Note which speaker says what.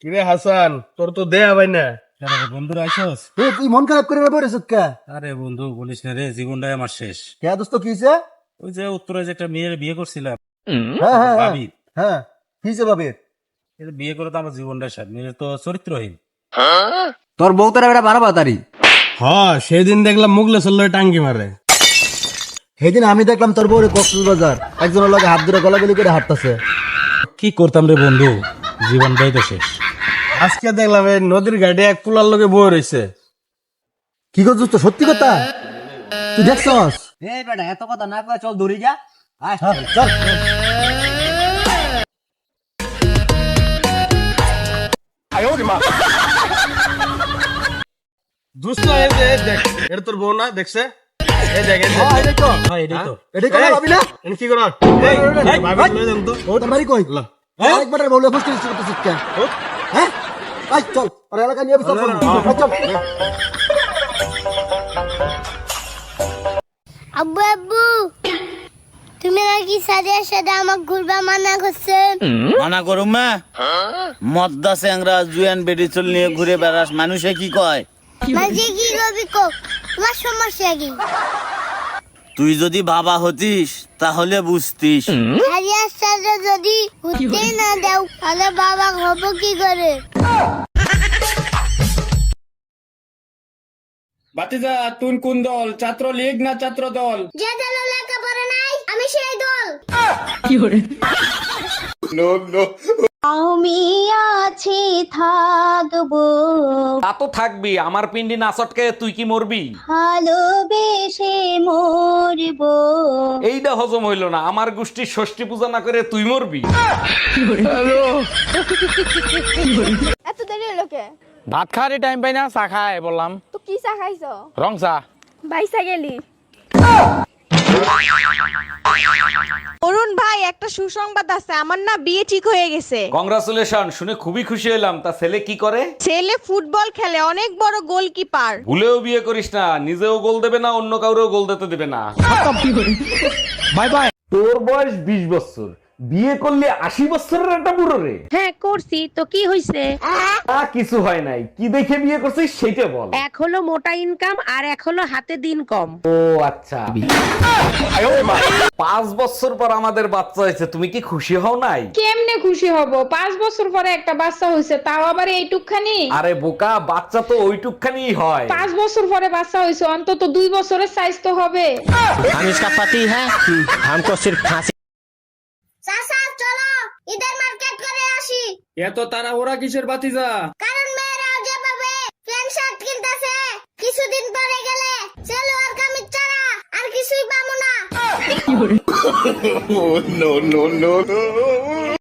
Speaker 1: কিরে হাসান তোর তো দেয়া ভাই না।
Speaker 2: বন্ধুরা
Speaker 3: তুই মন খারাপ করে বের হইছিস কে?
Speaker 2: আরে বন্ধু বলিস না রে জীবনটাই আমার শেষ।
Speaker 3: কে দোস্ত কি হইছে?
Speaker 2: ওই যে উত্তরে যে একটা মেয়ের বিয়ে করছিলাম।
Speaker 3: হ্যাঁ হ্যাঁ হ্যাঁ।
Speaker 2: ভাবি
Speaker 3: হ্যাঁ কি
Speaker 2: বিয়ে করে তো আমার জীবনটা শেষ মেয়ের তো চরিত্রহীন।
Speaker 4: তোর বউ তোরা বেটা বারো বাতারি।
Speaker 1: হ সেদিন দেখলাম মুগলে চলল টাঙ্গি মারে।
Speaker 3: সেদিন আমি দেখলাম তোর বউরে কক্সবাজার। একজনের লগে হাত ধরে গলাগলি করে হাঁটতাছে।
Speaker 2: কি করতাম রে বন্ধু? জীবনটাই তো শেষ।
Speaker 1: আজকে দেখলাম এই নদীর ঘাটে এক কুলার লোকে বয়ে রয়েছে
Speaker 3: কি করছিস তো? সত্যি কথা? তুই দেখছস?
Speaker 4: এই বেটা এত কথা না কয়ে চল দৌড়ি যা। আয়।
Speaker 3: চল
Speaker 1: দুষ্ট এই যে দেখ এটা তোর বউ না দেখছে?
Speaker 3: চল এলাকা নিয়ে
Speaker 5: আব্বু আব্বু। তুমি নাকি সাদিয়ার সাথে আমার ঘুরবা মানা করছেন
Speaker 6: মানা করুম মা। মদ্দা স্যাংরা জুয়ান বেডি চল নিয়ে ঘুরে বেড়াস মানুষে কি কয়?
Speaker 5: মাঝে কি কো? তোমার সমস্যা কি?
Speaker 6: তুই যদি বাবা হতিস তাহলে বুঝতিস।
Speaker 5: সাথে যদি না দাও তাহলে বাবা হব কি করে?
Speaker 7: বাতিজা তুই কোন দল? ছাত্র লীগ না ছাত্র দল
Speaker 5: যে দল লেখাপড়া নাই আমি সেই দল। আমি আছি থাকব।
Speaker 8: তা তো থাকবি আমার পিন্ডি না চটকে তুই কি মরবি?
Speaker 5: ভালোবেসে মরবো।
Speaker 8: এইটা হজম হইল না আমার গোষ্ঠীর ষষ্ঠী পূজা না করে তুই মরবি।
Speaker 9: এত দেরি হলো কে?
Speaker 7: ভাত খাওয়ার টাইম পাই না চা খায় বললাম।
Speaker 9: তো কি চা খাইছো?
Speaker 7: রং চা।
Speaker 9: বাইসা গেলি।
Speaker 10: অরুণ ভাই একটা সুসংবাদ আছে। আমার না বিয়ে ঠিক হয়ে গেছে।
Speaker 8: কংগ্রাচুলেশন শুনে খুবই খুশি হলাম। তা ছেলে কি করে?
Speaker 10: ছেলে ফুটবল খেলে অনেক বড় গোলকিপার
Speaker 8: ভুলেও বিয়ে করিস না নিজেও গোল দেবে না অন্য কাউরেও গোল দিতে দেবে না।
Speaker 7: বাই বাই
Speaker 8: তোর বয়স বিশ বছর। বিয়ে করলে আশি বছরের একটা বুড়ো রে
Speaker 10: হ্যাঁ করছি তো কি হইছে
Speaker 8: তা কিছু হয় নাই কি দেখে বিয়ে করছিস সেইটা বল
Speaker 10: এক হলো মোটা ইনকাম আর এক হলো হাতে দিন কম
Speaker 8: ও আচ্ছা পাঁচ বছর পর আমাদের বাচ্চা হয়েছে তুমি কি খুশি হও নাই
Speaker 9: কেমনে খুশি হব পাঁচ বছর পরে একটা বাচ্চা হয়েছে তাও আবার এইটুকখানি
Speaker 8: আরে বোকা বাচ্চা তো ওইটুকখানি হয়
Speaker 9: পাঁচ বছর পরে বাচ্চা হয়েছে অন্তত দুই বছরের সাইজ তো হবে
Speaker 6: हम इसका पति है हमको सिर्फ फांसी
Speaker 7: এত তারা ওরা কিসের বাতিজা
Speaker 5: কারণ মেয়েরাও যে পাবে প্যান্ট শার্ট কিনতেছে কিছুদিন পরে গেলে চলো আর কামিজ ছাড়া আর কিছুই পাবো না